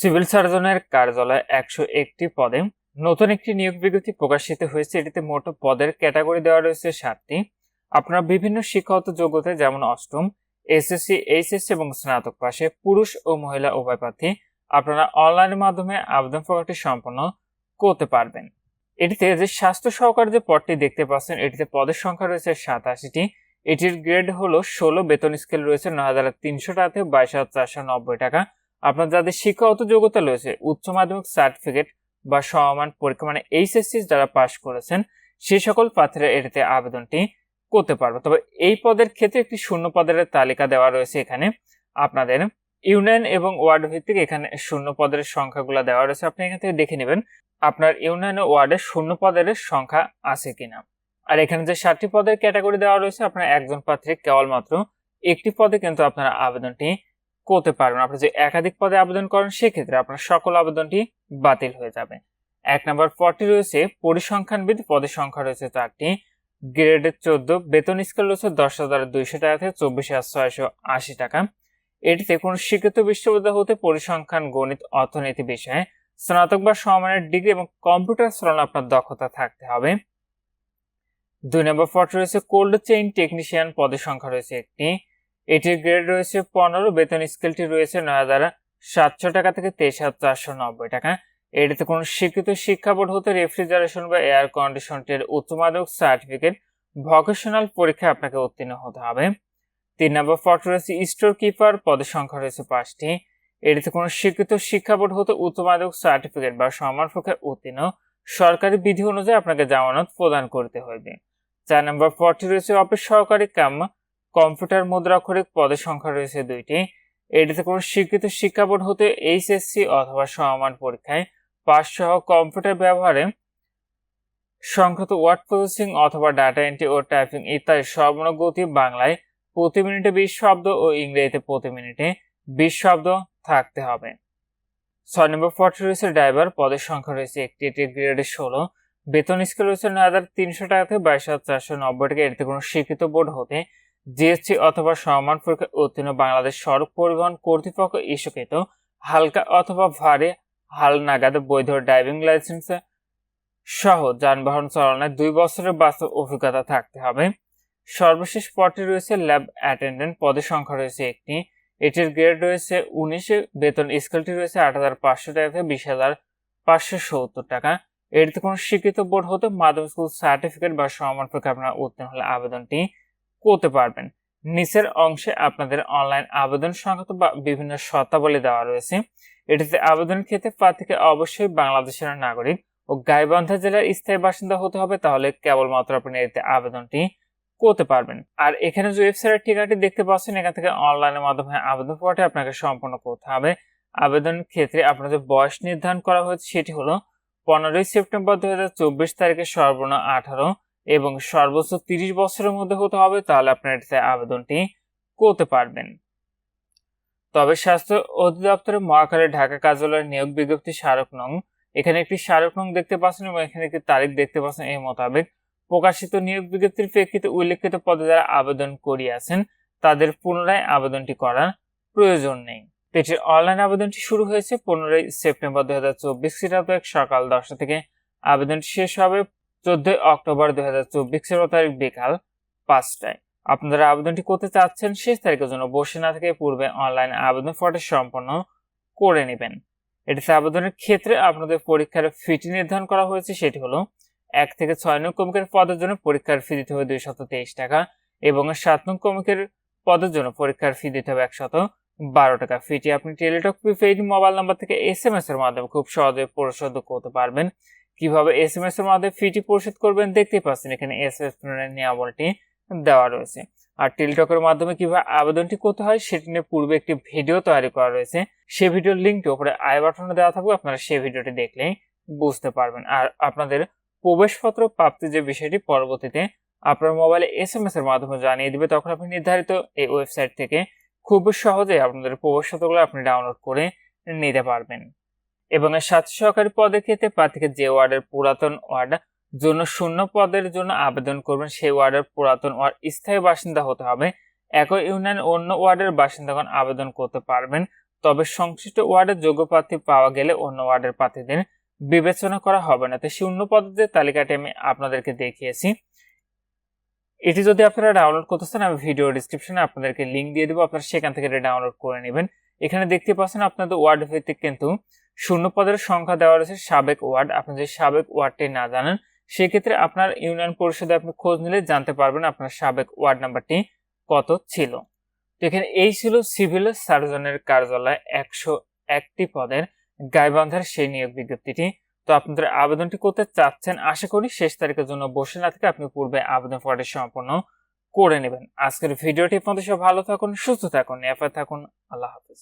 Civil সার্জনের কার্যালয়ে একশো একটি পদে। নতুন একটি নিয়োগ বিজ্ঞপ্তি প্রকাশিত হয়েছে। এটিতে মোট পদের ক্যাটাগরি দেওয়া রয়েছে সাতটি। আপনার বিভিন্ন শিক্ষাগত যোগ্যতা যেমন অষ্টম, এসএসসি, এইচএসসি এবং স্নাতক পাশে পুরুষ ও মহিলা উভয় প্রার্থী আপনারা অনলাইনের মাধ্যমে আবেদন প্রক্রিয়াটি সম্পন্ন করতে পারবেন। এটিতে যে স্বাস্থ্য সহকারী যে পদটি দেখতে পাচ্ছেন, এটিতে পদের সংখ্যা রয়েছে সাতাশিটি। এটির গ্রেড হলো ষোলো, বেতন স্কেল রয়েছে নয় হাজার তিনশো টাকা থেকে বাইশ হাজার চারশো নব্বই টাকা। আপনার যাদের শিক্ষাগত যোগ্যতা রয়েছে, উচ্চ মাধ্যমিক সার্টিফিকেট বা সমমান পরীক্ষা মানে এইচএসসি যারা পাশ করেছেন সেই সকল প্রার্থীরা এটিতে আবেদনটি করতে পারবে। তবে এই পদের ক্ষেত্রে একটি শূন্য পদের তালিকা দেওয়া রয়েছে এখানে। আপনাদের ইউনিয়ন এবং ওয়ার্ড ভিত্তিক এখানে শূন্য পদের সংখ্যাগুলো দেওয়া রয়েছে। আপনি এখান থেকে দেখে নেবেন, আপনার ইউনিয়ন ও ওয়ার্ডে শূন্য পদের সংখ্যা আছে কিনা। আর এখানে যে সাতটি পদের ক্যাটাগরি দেওয়া রয়েছে, আপনার একজন প্রার্থী কেবলমাত্র একটি পদে কিন্তু আপনারা আবেদনটি করতে পারবেন। আপনি যদি একাধিক পদে আবেদন করেন, সেক্ষেত্রে আপনার সকল আবেদনটি বাতিল হয়ে যাবে। এক নম্বর পদটি রয়েছে পরিসংখ্যানবিদ পদের সংখ্যা রয়েছে চারটি গ্রেডের চোদ্দ, বেতন স্কেল রয়েছে দশ হাজার দুইশো টাকা থেকে চব্বিশ হাজার ছয়শো আশি টাকা। এটিতে কোনো স্বীকৃত বিশ্ববিদ্যালয় হতে পরিসংখ্যান, গণিত, অর্থনীতি বিষয়ে স্নাতক বা সমানের ডিগ্রি এবং কম্পিউটার চালানো আপনার দক্ষতা থাকতে হবে। দুই নম্বর পদ রয়েছে কোল্ড চেইন টেকনিশিয়ান পদের সংখ্যা রয়েছে একটি। এটির গ্রেড রয়েছে পনেরো, বেতন স্কেলটি রয়েছে নয় হাজার সাতশো টাকা থেকে তেইশ হাজার চারশো নব্বই টাকা। এটিতে কোনো স্বীকৃত শিক্ষা বোর্ড হতে রেফ্রিজারেশন বা এয়ার কন্ডিশনটির উচ্চ মাধ্যমিক সার্টিফিকেট ভকেশনাল পরীক্ষায় আপনাকে উত্তীর্ণ হতে হবে। তিন নম্বর পদ রয়েছে স্টোর কিপার পদের সংখ্যা রয়েছে পাঁচটি। এটিতে কোনো স্বীকৃত শিক্ষা বোর্ড হতে উচ্চ মাধ্যমিক সার্টিফিকেট বা সমান উত্তীর্ণ সরকারি বিধি অনুযায়ী আপনাকে জামানত প্রদান করতে হবে। চার নম্বর পদটি রয়েছে অফিস সহকারী কাম কম্পিউটার মুদ্রাক্ষরিক পদের সংখ্যা রয়েছে দুইটি। এটিতে কোনো স্বীকৃত শিক্ষা বোর্ড হতে এইচএসসি অথবা সমান পরীক্ষায় পাস সহ কম্পিউটার ব্যবহারে সংখ্যাত ওয়ার্ড প্রসেসিং অথবা ডাটা এন্ট্রি ও টাইপিং ইত্যাদি সর্বর্ণ গতি বাংলায় প্রতি মিনিটে বিশ শব্দ ও ইংরেজিতে প্রতি মিনিটে বিশ শব্দ থাকতে হবে। ছয় নম্বর পদ রয়েছে ড্রাইভার। পদের সংখ্যা রয়েছে একটি। এটি গ্রেডে ষোলো। বেতন স্কেল রয়েছে নয় হাজার তিনশো টাকা থেকে বাইশ হাজার চারশো নব্বই টাকা। এটিতে কোনো স্বীকৃত বোর্ড হতে জিএসটি অথবা সমান পরীক্ষায় উত্তীর্ণ বাংলাদেশ সড়ক পরিবহন কর্তৃপক্ষ ইস্যুকৃত হালকা অথবা ভারী হাল নাগাদ বৈধ ড্রাইভিং লাইসেন্স সহ যানবাহন চালনায় দুই বছরের বাস্তব অভিজ্ঞতা থাকতে হবে। সর্বশেষ পদটি রয়েছে ল্যাব অ্যাটেন্ডেন্ট পদের সংখ্যা রয়েছে একটি। এটির গ্রেড রয়েছে উনিশে, বেতন স্কেলটি রয়েছে আট হাজার পাঁচশো টাকা থেকে বিশ হাজার পাঁচশো সত্তর টাকা। এটিতে কোনো স্বীকৃত বোর্ড হতে মাধ্যমিক স্কুল সার্টিফিকেট বা সমান পরীক্ষা আপনার উত্তীর্ণ হলে আবেদনটি করতে পারবেন। নিচের অংশে আপনাদের অনলাইন আবেদন সংক্রান্ত বা বিভিন্ন শর্তাবলী দেওয়া রয়েছে। এটিতে আবেদনের ক্ষেত্রে প্রার্থীকে অবশ্যই বাংলাদেশের নাগরিক ও গাইবান্ধা জেলার স্থায়ী বাসিন্দা হতে হবে, তাহলে কেবলমাত্র আপনি এতে আবেদনটি করতে পারবেন। আর এখানে যে ওয়েবসাইটের ঠিকানাটি দেখতে পাচ্ছেন, এখান থেকে অনলাইনের মাধ্যমে আবেদন করাটি আপনাকে সম্পন্ন করতে হবে। আবেদনের ক্ষেত্রে আপনাদের বয়স নির্ধারণ করা হয়েছে, সেটি হলো পনেরোই সেপ্টেম্বর দু তারিখে সর্বর্ণ আঠারো। এবং সর্বোচ্চ তিরিশ বছরের মধ্যে হতে হবে, তাহলে আপনার এটিতে আবেদনটি করতে পারবেন। তবে স্বাস্থ্য অধিদপ্তরের মহাকালে ঢাকা কার্যালয়ের নিয়োগ বিজ্ঞপ্তি স্মারক নং, এখানে একটি স্মারক নং দেখতে পাচ্ছেন এবং এখানে একটি তারিখ দেখতে পাচ্ছেন এই মোতাবেক প্রকাশিত নিয়োগ বিজ্ঞপ্তির প্রেক্ষিতে উল্লেখিত পদে যারা আবেদন করিয়াছেন, তাদের পুনরায় আবেদনটি করার প্রয়োজন নেই। এটির অনলাইন আবেদনটি শুরু হয়েছে পনেরোই সেপ্টেম্বর দু হাজার চব্বিশ সকাল দশটা থেকে। আবেদনটি শেষ হবে চোদ্দই অক্টোবর দুই হাজার চব্বিশ তারিখ বিকাল পাঁচটায়। আপনারা আবেদনটি করতে চাচ্ছেন, শেষ তারিখের জন্য বসে না থেকে পূর্বে অনলাইন আবেদন ফর্মটি সম্পন্ন করে নেবেন। এটিতে আবেদনের ক্ষেত্রে আপনাদের পরীক্ষার ফিটি নির্ধারণ করা হয়েছে, সেটি হলো এক থেকে ছয় নং কমিকের পদের জন্য পরীক্ষার ফি দিতে হবে দুইশত তেইশ টাকা এবং সাত নং কমিকের পদের জন্য পরীক্ষার ফি দিতে হবে একশত বারো টাকা। ফিটি আপনি টেলিটক মোবাইল নাম্বার থেকে এস এম এস এর মাধ্যমে খুব সহজে পরিশোধ করতে পারবেন। কীভাবে এস এম এস এর মাধ্যমে ফিটি পরিশোধ করবেন দেখতেই পাচ্ছেন এখানে এস এম এস নিয়মাবলীটি দেওয়া রয়েছে। আর টেলিটকের মাধ্যমে কীভাবে আবেদনটি করতে হয় সেটি নিয়ে পূর্বে একটি ভিডিও তৈরি করা রয়েছে। সেই ভিডিওর লিঙ্কটি ওপরে আই বাটনে দেওয়া থাকবে, আপনারা সেই ভিডিওটি দেখলেই বুঝতে পারবেন। আর আপনাদের প্রবেশপত্র প্রাপ্তির যে বিষয়টি পরবর্তীতে আপনার মোবাইলে এস এম এস এর মাধ্যমে জানিয়ে দিবে, তখন আপনি নির্ধারিত এই ওয়েবসাইট থেকে খুব সহজে আপনাদের প্রবেশপত্রগুলো আপনি ডাউনলোড করে নিতে পারবেন। এবং এর সাথে সহকারী পদের ক্ষেত্রে প্রার্থীকে যে ওয়ার্ডের পুরাতন ওয়ার্ড, জন্য শূন্য পদের জন্য আবেদন করবেন, সেই ওয়ার্ডের পুরাতন ওয়ার্ড স্থায়ী বাসিন্দা হতে হবে। একই ইউনিয়ন অন্য ওয়ার্ডের বাসিন্দাগণ আবেদন করতে পারবেন, তবে সংশ্লিষ্ট ওয়ার্ডের যোগ্য প্রার্থী পাওয়া গেলে অন্য ওয়ার্ডের প্রার্থীদের বিবেচনা করা হবে না। তো শূন্য পদের তালিকাটি আমি আপনাদেরকে দেখিয়েছি। এটি যদি আপনারা ডাউনলোড করতে চান, আমি ভিডিও ডিসক্রিপশনে আপনাদেরকে লিঙ্ক দিয়ে দেবো। আপনারা সেখান থেকে এটা ডাউনলোড করে নেবেন। এখানে দেখতে পাচ্ছেন আপনাদের ওয়ার্ড ভিত্তিক কিন্তু শূন্য পদের সংখ্যা দেওয়া রয়েছে সাবেক ওয়ার্ড। আপনি যদি সাবেক ওয়ার্ডটি না জানেন, সেক্ষেত্রে আপনার ইউনিয়ন পরিষদে আপনি খোঁজ নিলে জানতে পারবেন আপনার সাবেক ওয়ার্ড নাম্বারটি কত ছিল। তো এখানে এই ছিল সিভিল সার্জনের কার্যালয় একশো একটি পদের গাইবান্ধার সেই নিয়োগ বিজ্ঞপ্তিটি। তো আপনাদের আবেদনটি করতে চাচ্ছেন, আশা করি শেষ তারিখের জন্য বসে না থেকে আপনি পূর্বে আবেদন ফর্মটি সম্পন্ন করে নেবেন। আজকের ভিডিওটি পর্যন্ত সব ভালো থাকুন, সুস্থ থাকুন এফআই থাকুন। আল্লাহ হাফিজ।